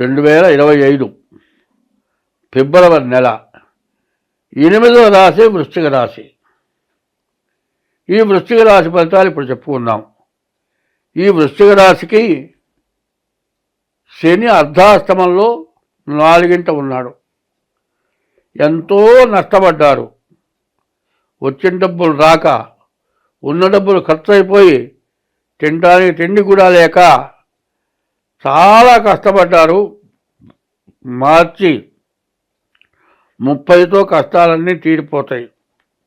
రెండు వేల ఇరవై ఐదు ఫిబ్రవరి నెల ఎనిమిదవ రాశి వృశ్చిక రాశి. ఈ వృశ్చిక రాశి ఫలితాలు ఇప్పుడు చెప్పుకుందాం. ఈ వృశ్చిక రాశికి శని అర్ధాష్టమంలో నాలుగింట ఉన్నాడు. ఎంతో నష్టపడ్డారు. వచ్చిన డబ్బులు రాక ఉన్న డబ్బులు ఖర్చు అయిపోయి తినడానికి తిండి కూడా లేక చాలా కష్టపడ్డారు. మార్చి ముప్పైతో కష్టాలన్నీ తీరిపోతాయి.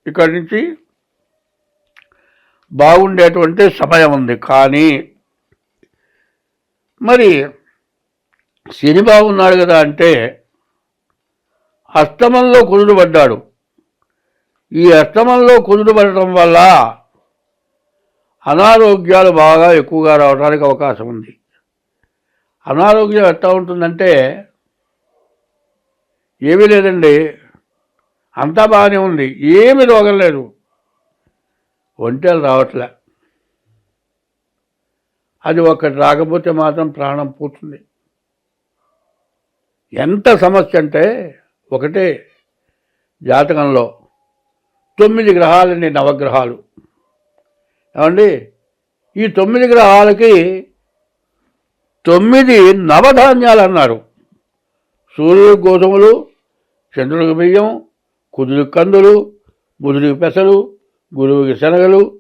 ఇక్కడి నుంచి బాగుండేటువంటి సమయం ఉంది. కానీ మరి శని బాగున్నాడు కదా అంటే అష్టమంలో కుదురు పడ్డాడు. ఈ అష్టమంలో కుదురు పడటం వల్ల అనారోగ్యాలు బాగా ఎక్కువగా రావడానికి అవకాశం ఉంది. అనారోగ్యం ఎట్లా ఉంటుందంటే ఏమీ లేదండి. అంతా బాగానే ఉంది. ఏమి రోగం లేదు. ఒంటేలు రావట్లే. అది ఒకటి రాకపోతే మాత్రం ప్రాణం పోతుంది. ఎంత సమస్య అంటే ఒకటే జాతకంలో తొమ్మిది గ్రహాలండి నవగ్రహాలు. ఏమండి? ఈ తొమ్మిది గ్రహాలకి తొమ్మిది నవధాన్యాలు అన్నారు సూర్యుడు గోధుమలు చంద్రుడికి బియ్యం కుదురు కందులు బుధుడికి పెసలు గురువుకి శనగలు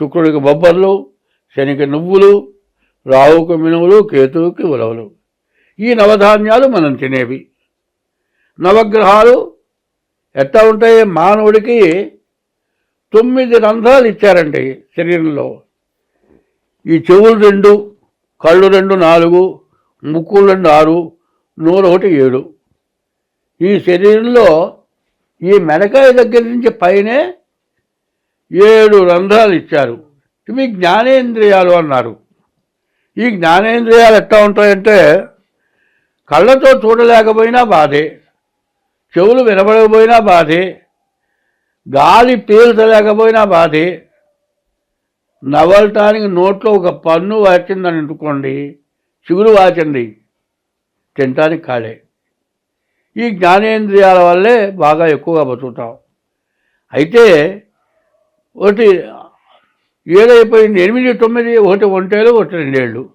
శుక్రుడికి బొబ్బర్లు శనికి నువ్వులు రావుకు మినువులు కేతువుకి ఉలవలు. ఈ నవధాన్యాలు మనం తినేవి. నవగ్రహాలు ఎట్లా ఉంటాయి? మానవుడికి తొమ్మిది రంధ్రాలు ఇచ్చారండి శరీరంలో. ఈ చెవులు రెండు కళ్ళు రెండు నాలుగు ముక్కు రెండు ఆరు నూరు ఒకటి ఏడు. ఈ శరీరంలో ఈ మెడకాయ దగ్గర నుంచి పైనే ఏడు రంధ్రాలు ఇచ్చారు. ఇవి జ్ఞానేంద్రియాలు అన్నారు. ఈ జ్ఞానేంద్రియాలు ఎట్లా ఉంటాయంటే కళ్ళతో చూడలేకపోయినా బాధే చెవులు వినబడకపోయినా బాధే గాలి పీల్చలేకపోయినా బాధే నవలటానికి నోట్లో ఒక పన్ను వాచిందని అనుకోండి చిగురు వాచండి. తినటానికి కాలే. ఈ జ్ఞానేంద్రియాల వల్లే బాగా ఎక్కువగా బతుకుతాం. అయితే ఒకటి ఏడైపోయింది ఎనిమిది తొమ్మిది ఒకటి ఒంటేళ్ళు ఒకటి రెండేళ్ళు.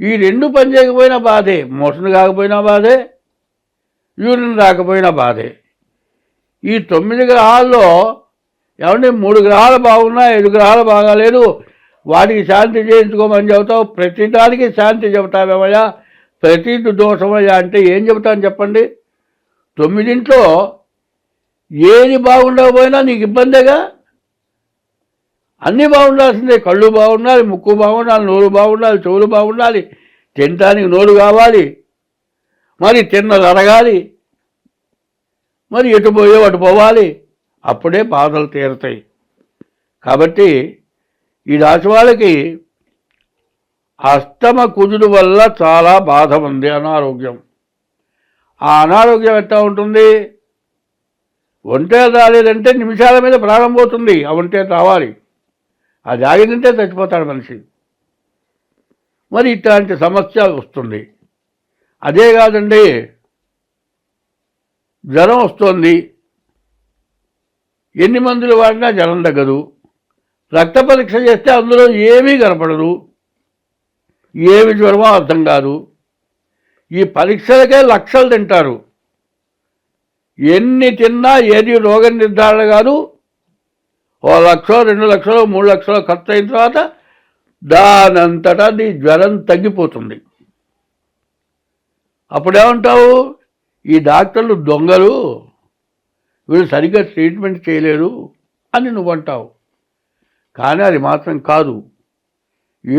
ఈ రెండు పని చేయకపోయినా బాధే. మోషన్ కాకపోయినా బాధే. యూరిన్ రాకపోయినా బాధే. ఈ తొమ్మిది గ్రహాల్లో ఏమంటే మూడు గ్రహాలు బాగున్నా ఐదు గ్రహాలు బాగాలేదు. వాటికి శాంతి చేయించుకోమని చెబుతావు. ప్రతిదానికి శాంతి చెబుతావేమయ్యా ప్రతి దోషమయ్యా అంటే ఏం చెబుతాను చెప్పండి? తొమ్మిదింట్లో ఏది బాగుండకపోయినా నీకు ఇబ్బందేగా? అన్నీ బాగుండాల్సిందే. కళ్ళు బాగుండాలి ముక్కు బాగుండాలి నోరు బాగుండాలి చెవులు బాగుండాలి. తినటానికి నోరు కావాలి. మరి తిన్నది అడగాలి మరి ఎటు పోయే అటు పోవాలి. అప్పుడే బాధలు తీరుతాయి. కాబట్టి ఈ రాశి వాళ్ళకి అష్టమ కుజుడు వల్ల చాలా బాధ ఉంది అనారోగ్యం. ఆ అనారోగ్యం ఎట్లా ఉంటుంది? ఒంటే రాలేదంటే నిమిషాల మీద ప్రాణం పోతుంది. ఆ ఒంటే రావాలి. అది ఆగిందంటే చచ్చిపోతాడు మనిషి. మరి ఇట్లాంటి సమస్య వస్తుంది. అదే కాదండి జ్వరం వస్తుంది. ఎన్ని మందులు వాడినా జ్వరం తగ్గదు. రక్త పరీక్ష చేస్తే అందులో ఏమీ కనపడదు. ఏమి జ్వరమో అర్థం కాదు. ఈ పరీక్షలకే లక్షలు తింటారు. ఎన్ని తిన్నా ఏది రోగ నిర్ధారణ కాదు. ఓ లక్షలో రెండు లక్షలు మూడు లక్షలు ఖర్చు అయిన తర్వాత దానంతటా నీ జ్వరం తగ్గిపోతుంది. అప్పుడేమంటావు? ఈ డాక్టర్లు దొంగలు. వీళ్ళు సరిగ్గా ట్రీట్మెంట్ చేయలేరు అని నువ్వు అంటావు కానీ అది మాత్రం కాదు.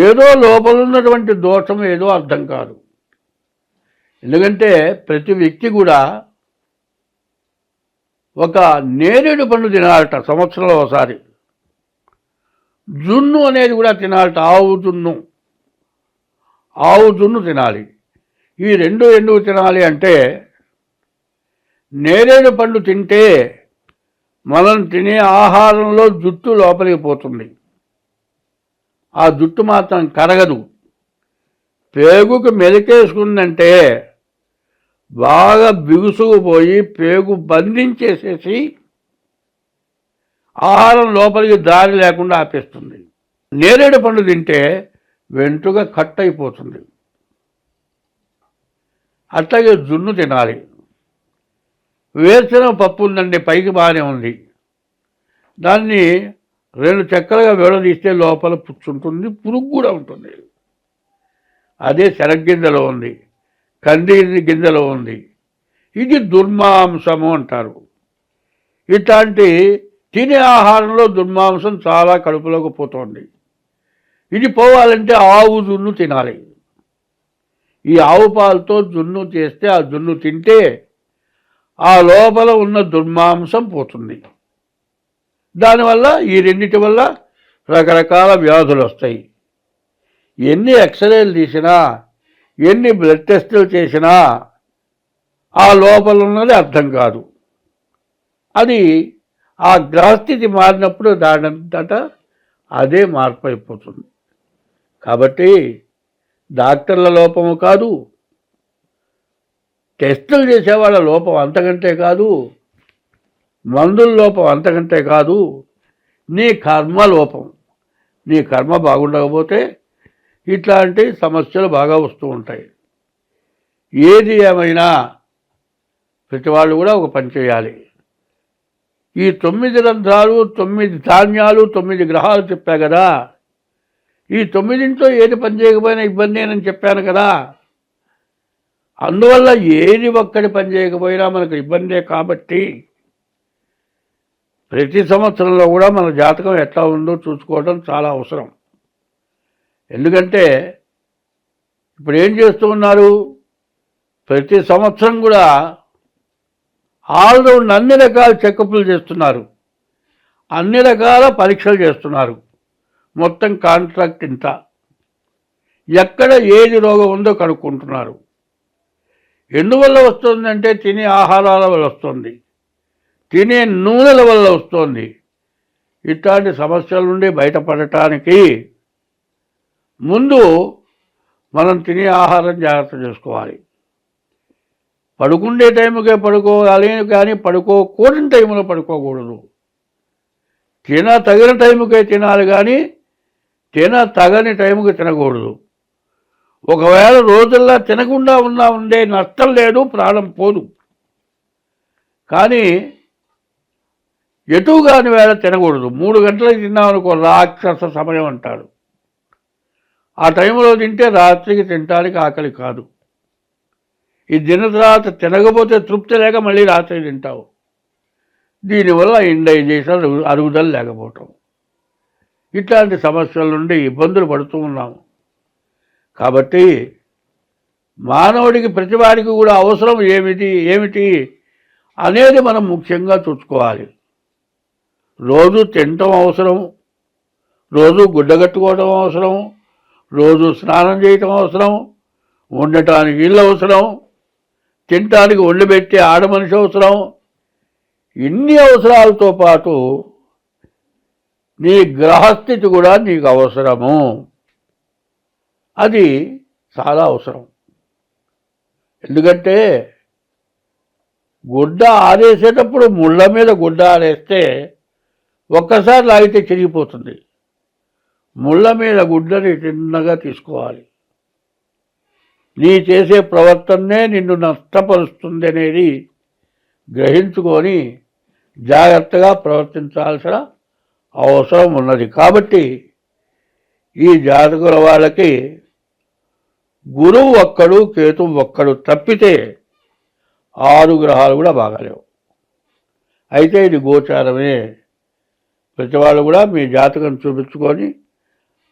ఏదో లోపల ఉన్నటువంటి దోషం ఏదో అర్థం కాదు. ఎందుకంటే ప్రతి వ్యక్తి కూడా ఒక నేరేడు పండు తినాలట సంవత్సరంలో ఒకసారి. జున్ను అనేది కూడా తినాలట ఆవు జున్ను. ఆవు జున్ను తినాలి. ఈ రెండు ఎందుకు తినాలి అంటే నేరేడు పండు తింటే మనం తినే ఆహారంలో జుట్టు లోపలికి పోతుంది. ఆ జుట్టు మాత్రం కరగదు. పేగుకు మెలికేసుకుందంటే బాగా బిగుసుకుపోయి పేగు బంధించేసేసి ఆహారం లోపలికి దారి లేకుండా ఆపేస్తుంది. నేరేడు పండు తింటే వెంట్రుగా కట్ అయిపోతుంది. అట్లాగే జున్ను తినాలి. వేరుశనగ పప్పు ఉందండి పైకి బాగానే ఉంది. దాన్ని రెండు చెక్కలుగా విడదీస్తే లోపల పుచ్చుంటుంది పురుగు కూడా ఉంటుంది. అదే శనగ్గింజలో ఉంది కంది గింజలో ఉంది. ఇది దుర్మాంసము అంటారు. ఇట్లాంటి తినే ఆహారంలో దుర్మాంసం చాలా కడుపులోకి పోతుంది. ఇది పోవాలంటే ఆవు జున్ను తినాలి. ఈ ఆవు పాలతో జున్ను చేస్తే ఆ జున్ను తింటే ఆ లోపల ఉన్న దుర్మాంసం పోతుంది. దానివల్ల ఈ రెండిటి వల్ల రకరకాల వ్యాధులు వస్తాయి. ఎన్ని ఎక్స్రేలు తీసినా ఎన్ని బ్లడ్ టెస్టులు చేసినా ఆ లోపల ఉన్నది అర్థం కాదు. అది ఆ గ్రహస్థితి మారినప్పుడు దానంతట అదే మార్పు అయిపోతుంది. కాబట్టి డాక్టర్ల లోపము కాదు టెస్టులు చేసేవాళ్ళ లోపం అంతకంటే కాదు మందుల లోపం అంతకంటే కాదు నీ కర్మ లోపం. నీ కర్మ బాగుండకపోతే ఇట్లాంటి సమస్యలు బాగా వస్తూ ఉంటాయి. ఏది ఏమైనా ప్రతి వాళ్ళు కూడా ఒక పని చేయాలి. ఈ తొమ్మిది రంధ్రాలు తొమ్మిది ధాన్యాలు తొమ్మిది గ్రహాలు చెప్పా కదా. ఈ తొమ్మిదింట్లో ఏది పని చేయకపోయినా ఇబ్బంది అని చెప్పాను కదా. అందువల్ల ఏది ఒక్కటి పని చేయకపోయినా మనకు ఇబ్బందే కాబట్టి ప్రతి సంవత్సరంలో కూడా మన జాతకం ఎట్లా ఉందో చూసుకోవడం చాలా అవసరం. ఎందుకంటే ఇప్పుడు ఏం చేస్తూ ఉన్నారు? ప్రతి సంవత్సరం కూడా ఆల్రౌండ్ అన్ని రకాల చెకప్లు చేస్తున్నారు. అన్ని రకాల పరీక్షలు చేస్తున్నారు. మొత్తం కాంట్రాక్ట్ ఇంత. ఎక్కడ ఏది రోగం ఉందో కనుక్కుంటున్నారు. ఎందువల్ల వస్తుందంటే తినే ఆహారాల వల్ల వస్తుంది. తినే నూనెల వల్ల వస్తుంది. ఇట్లాంటి సమస్యల నుండి బయటపడటానికి ముందు మనం తినే ఆహారం జాగ్రత్త చేసుకోవాలి. పడుకుండే టైంకే పడుకోవాలి కానీ పడుకోకూడని టైంలో పడుకోకూడదు. తిన తగిన టైంకే తినాలి కానీ తిన తగని టైంకి తినకూడదు. ఒకవేళ రోజుల్లో తినకుండా ఉన్నా ఉండే నష్టం లేదు ప్రాణం పోదు. కానీ ఎటుగాని వేళ తినకూడదు. మూడు గంటలకు తిన్నామనుకో రాక్షస సమయం అంటాడు. ఆ టైంలో తింటే రాత్రికి తినటానికి ఆకలి కాదు. ఈ దిన తర్వాత తినకపోతే తృప్తి లేక మళ్ళీ రాత్రి తింటావు. దీనివల్ల ఇండైజేషన్ అరుగుదల లేకపోవటం. ఇట్లాంటి సమస్యల నుండి ఇబ్బందులు పడుతూ ఉన్నాము. కాబట్టి మానవుడికి ప్రతివాడికి కూడా అవసరం ఏమిటి? ఏమిటి? అనేది మనం ముఖ్యంగా చూసుకోవాలి. రోజు తినటం అవసరం రోజు గుడ్డగట్టుకోవడం అవసరం రోజు స్నానం చేయటం అవసరం ఉండటానికి ఇల్లు అవసరం తినటానికి వండిపెట్టే ఆడమనిషి అవసరం. ఇన్ని అవసరాలతో పాటు నీ గ్రహస్థితి కూడా నీకు అవసరము. అది చాలా అవసరం. ఎందుకంటే గుడ్డ ఆరేసేటప్పుడు ముళ్ళ మీద గుడ్డ ఆరేస్తే ఒక్కసారి లాగితే చిరిగిపోతుంది. ముళ్ళ మీద గుడ్డని చిన్నగా తీసుకోవాలి. నీ చేసే ప్రవర్తనే నిన్ను నష్టపరుస్తుంది అనేది గ్రహించుకొని జాగ్రత్తగా ప్రవర్తించాల్సిన అవసరం ఉన్నది. కాబట్టి ఈ జాతకుల వాళ్ళకి గురువు ఒక్కడు కేతు ఒక్కడు తప్పితే ఆరు గ్రహాలు కూడా బాగాలేవు. అయితే ఇది గోచారమే. ప్రతి వాళ్ళు కూడా మీ జాతకం చూపించుకొని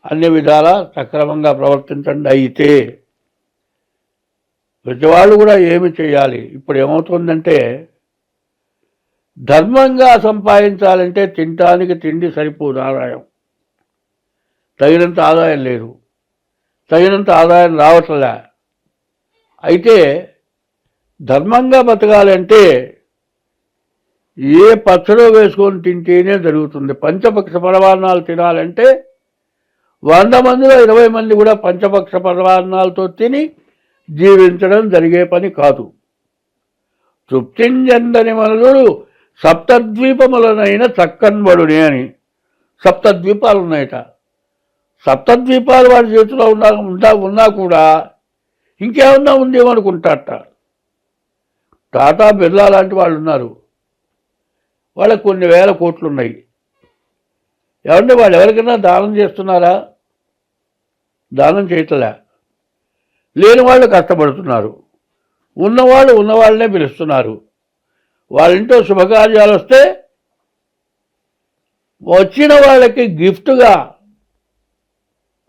అన్ని విధాలా సక్రమంగా ప్రవర్తించండి అయితే. ప్రతి వాళ్ళు కూడా ఏమి చేయాలి? ఇప్పుడు ఏమవుతుందంటే ధర్మంగా సంపాదించాలంటే తినటానికి తిండి సరిపోదు ఆదాయం తగినంత ఆదాయం లేదు. తగినంత ఆదాయం రావట్లే. అయితే ధర్మంగా బతకాలంటే ఏ పచ్చడో వేసుకొని తింటేనే జరుగుతుంది. పంచపక్ష పరమాన్నాలు తినాలంటే వంద మందిలో ఇరవై మంది కూడా పంచపక్ష పరమాన్నాలతో తిని జీవించడం జరిగే పని కాదు. తృప్తింజందని మనుడు సప్తద్వీపములనైన చక్కన్బడుని అని. సప్తద్వీపాలు ఉన్నాయట సప్తద్వీపాలు వాడి చేతిలో ఉన్నా ఉంటా ఉన్నా కూడా ఇంకేమన్నా ఉందేమనుకుంటాట టాటా బిర్లా లాంటి వాళ్ళు ఉన్నారు. వాళ్ళకి కొన్ని వేల కోట్లు ఉన్నాయి ఏమంటే వాళ్ళు ఎవరికైనా దానం చేస్తున్నారా? దానం చేయట్లే. లేని వాళ్ళు కష్టపడుతున్నారు. ఉన్నవాళ్ళు ఉన్నవాళ్ళనే పిలుస్తున్నారు. వాళ్ళ శుభకార్యాలు వస్తే వచ్చిన వాళ్ళకి గిఫ్ట్గా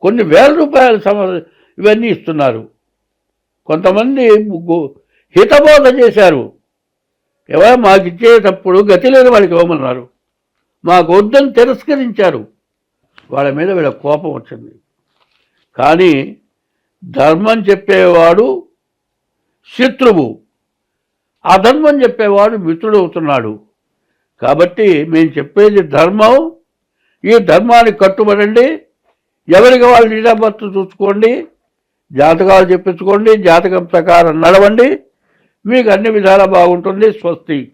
కొన్ని వేల రూపాయలు సమ ఇవన్నీ ఇస్తున్నారు. కొంతమంది హితబోధ చేశారు. ఎవరో మాకు ఇచ్చేటప్పుడు గతి లేని వాళ్ళకి ఇవ్వమన్నారు. మాకు వద్దని తిరస్కరించారు. వాళ్ళ మీద వీళ్ళ కోపం వచ్చింది. కానీ ధర్మం చెప్పేవాడు శత్రువు. అధర్మం చెప్పేవాడు మిత్రుడు అవుతున్నాడు. కాబట్టి మేము చెప్పేది ధర్మం. ఈ ధర్మానికి కట్టుబడండి. ఎవరికి వాళ్ళు నిరాబత్తు చూసుకోండి జాతకాలు చెప్పించుకోండి జాతకం ప్రకారం నడవండి. మీకు అన్ని విధాలా బాగుంటుంది. స్వస్తి.